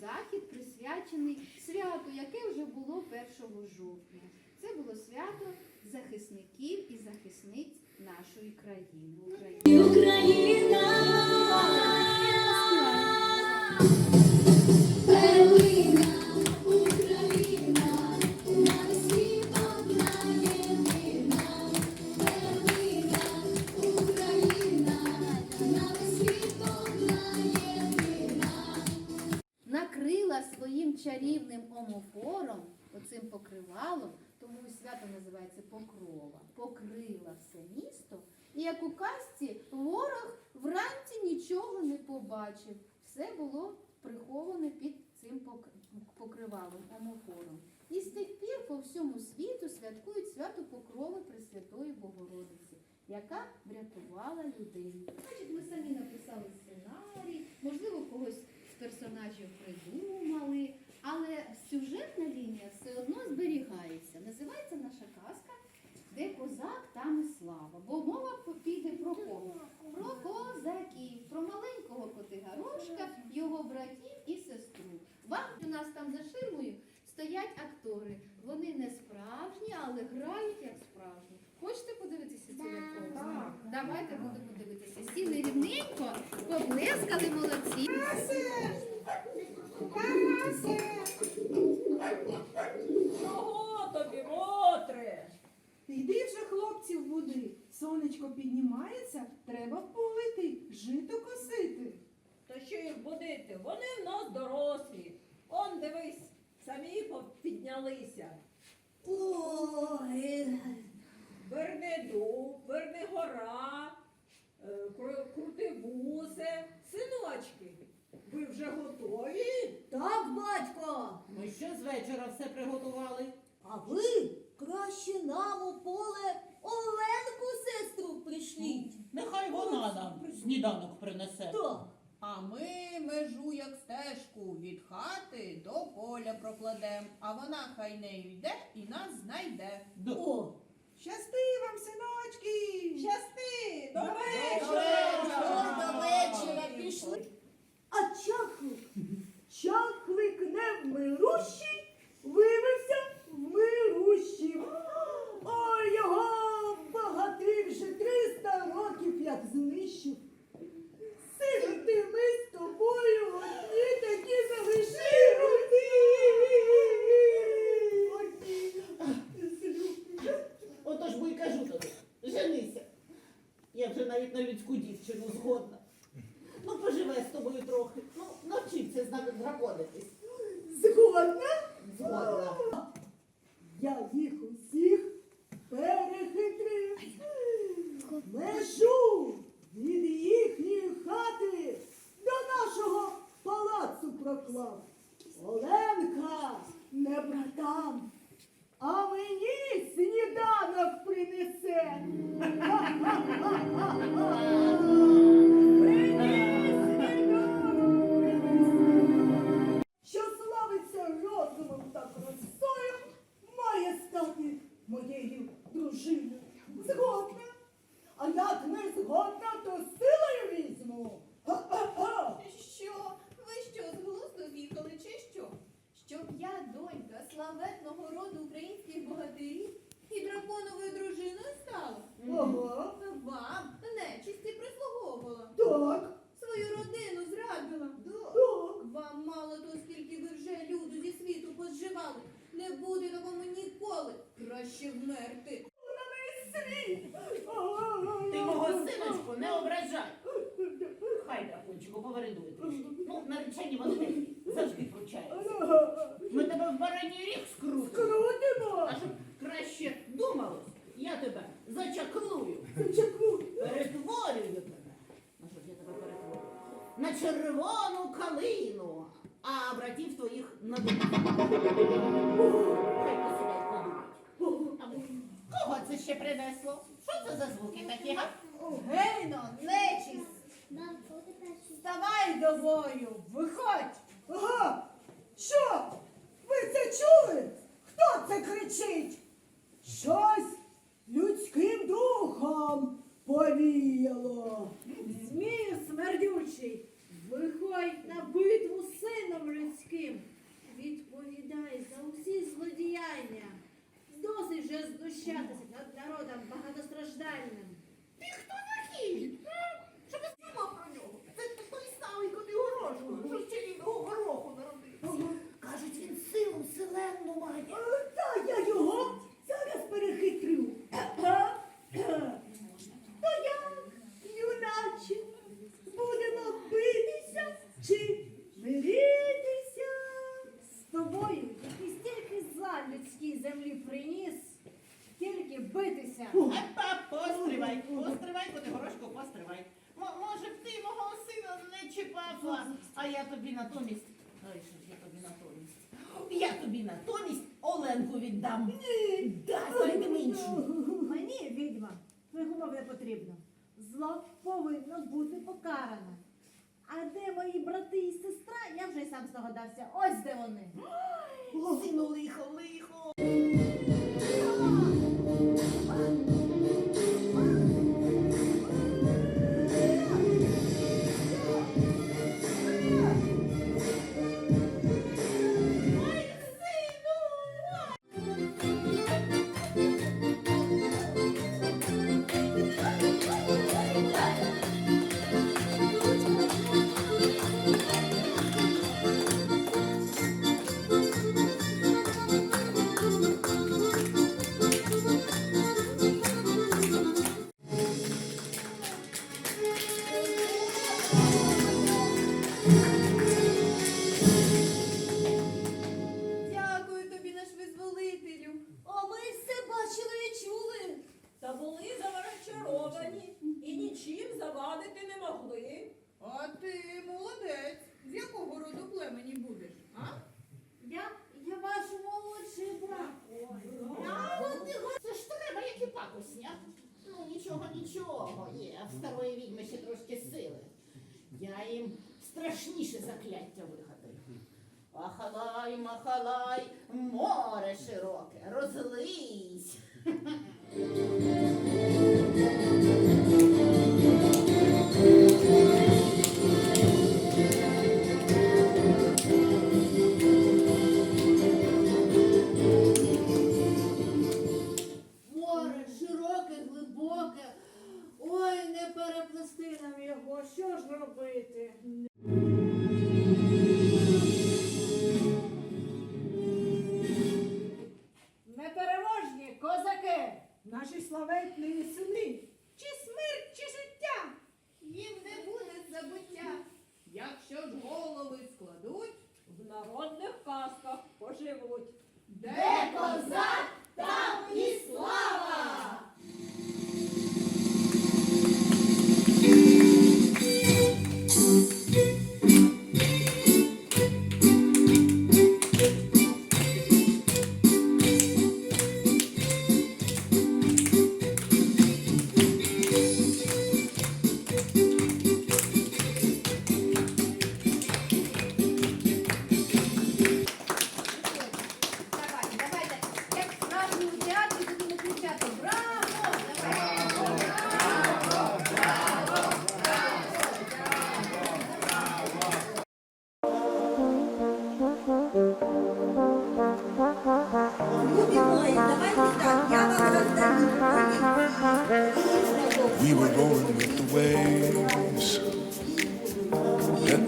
захід присвячений святу, яке вже було 1 жовтня. Це було свято захисників і захисниць нашої країни. України. Оцим покривалом, тому і свято називається покрова, покрила все місто. І як у казці, ворог вранці нічого не побачив. Все було приховане під цим покривалом, омофором. І з тих пір по всьому світу святкують свято Покрови Пресвятої Богородиці, яка врятувала людей. Значить, ми самі написали сценарій, можливо, когось з персонажів придумали, але сюжетна лінія все одно зберігається. Називається наша казка Де козак, там і слава. Бо мова піде про кого? Про козаків, про маленького котигарошка, його братів і сестру. Вам у нас там за ширмою стоять актори. Вони не справжні, але грають як справжні. Хочете подивитися цю випробу? Давайте будемо дивитися. Сіли рівненько, поблескали молодці. Чого тобі, Мотре? Йди вже, хлопців, буди. Сонечко піднімається, треба в жито косити. Та що їх будити? Вони в нас дорослі. Он дивись, самі піднялися. Ой, Верни дуб, верни гора, е, крути вусе. Синочки, ви вже готові? Так, батько, Ми що з вечора все приготували? а ви краще нам у поле Оленку сестру пришліть. Нехай вона нам сніданок принесе. Так. А ми межу як стежку від хати до поля прокладем, а вона хай нею йде і нас знайде. До- О, Щасти вам, синочки! Щасти! До До вечора! до вечора пішли. А чахлик, чахлик не вмирущий, виявився вмирущим. Ой, його багатий вже 300 років як знищив. Сироти ми з тобою одні такі залишилися. Отож бо й кажу тобі, женися. Я вже навіть на людську дівчину згодна. Ну, поживе з тобою трохи. Ну, навчився з. Згодна? Згодна. Я їх усіх перехитрив. Межу від їхньої хати до нашого палацу проклав. Оленка не братам, а мені сніданок принесе. моєю дружиною. Згодна. А як не згодна, то силою візьму. Ха-ха-ха. Що? Ви що, з глузду з'їхали чи що? Щоб я, донька славетного роду українських богатирів і драконовою дружиною стала? Ага. Вам, нечисті, прислуговувала. Так. Свою родину зрадила. Так. Вам мало то, скільки ви вже люду зі світу позживали. Не буде такому ніколи. Краще вмерти. Ти мого синочку не ображай. Хай дракончику повередує трішки. Ну, наречені вони такі, завжди вручаються. Ми тебе в бараній ріг скрутимо. Крутимо. А щоб краще думалось, я тебе зачаклую. Чеку. Перетворюю тебе. На що ж я тебе перетворю? На червону калину, а братів твоїх на. Хай. Або кого це ще принесло? Що це за звуки такі, га? Гейно, нечість. Вставай до бою, виходь. Ага. Що? Ви це чули? Хто це кричить? Щось людським духом повіяло. Змію смердючий, виходь на битву сином людським. Папа, а я тобі натомість. Ой, що ж я тобі натомість? Я тобі натомість Оленку віддам. Да, знайдемо іншу. Мені, відьма, вигумов не потрібно. Зло повинно бути покаране. А де мої брати і сестра, я вже й сам здогадався. Ось де вони. Сину лихо, лихо. Завадити могли. А ти молодець. З якого роду племені будеш? А? Я, я ваш молодший брат. Це ж треба, як і пакосня. Ну, нічого, нічого. Є, в старої відьми ще трошки сили. Я їм страшніше закляття вигадаю. Ахалай, махалай, море широке, розлись. Наші славетні сини. Чи смерть, чи життя? Їм не буде забуття. Якщо ж голови складуть, В народних казках поживуть. де козак, там і слава!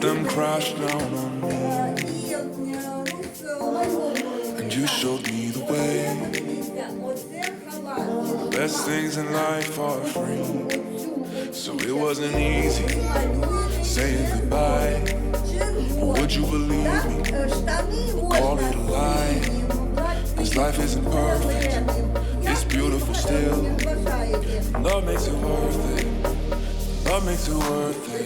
Them crash down on me. And you showed me the way. The best things in life are free. So it wasn't easy saying goodbye. Would you believe me? Call it a lie. This life isn't perfect. It's beautiful still. Love makes it worth it. Love makes it worth it.